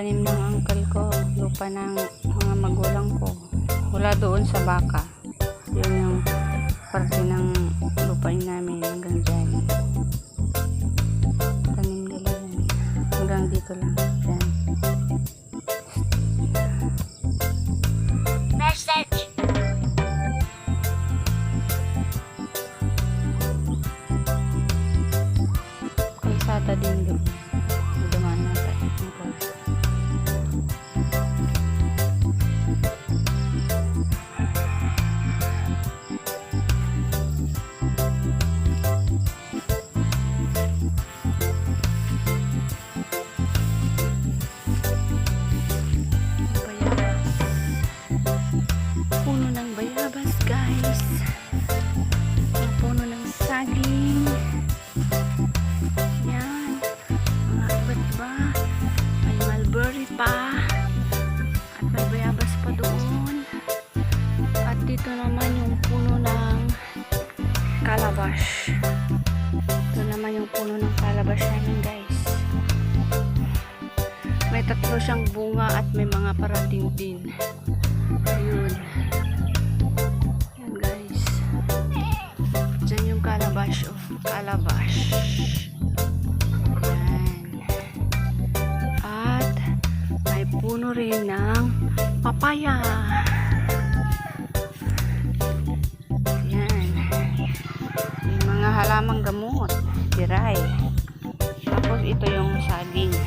tanim ng uncle ko, lupa ng mga magulang ko. Wala doon sa baka. Yun yung parte ng lupain namin hanggang dyan. Tanim nila yan. Hanggang dito lang. Dyan. Message. Kalsada din doon. Puno ng bayabas, guys. Mga puno ng saging. Yan. Mga iba. May mulberry pa. At may bayabas pa doon. At dito naman yung puno ng calabash. Ito naman yung puno ng calabash namin guys. Tatlo siyang bunga at may mga parating din. Ayun. Yan guys. Diyan yung calabash oh. Calabash. Yan. At may puno rin ng papaya. Yan. May mga halamang gamot. Diray. Tapos ito yung saging.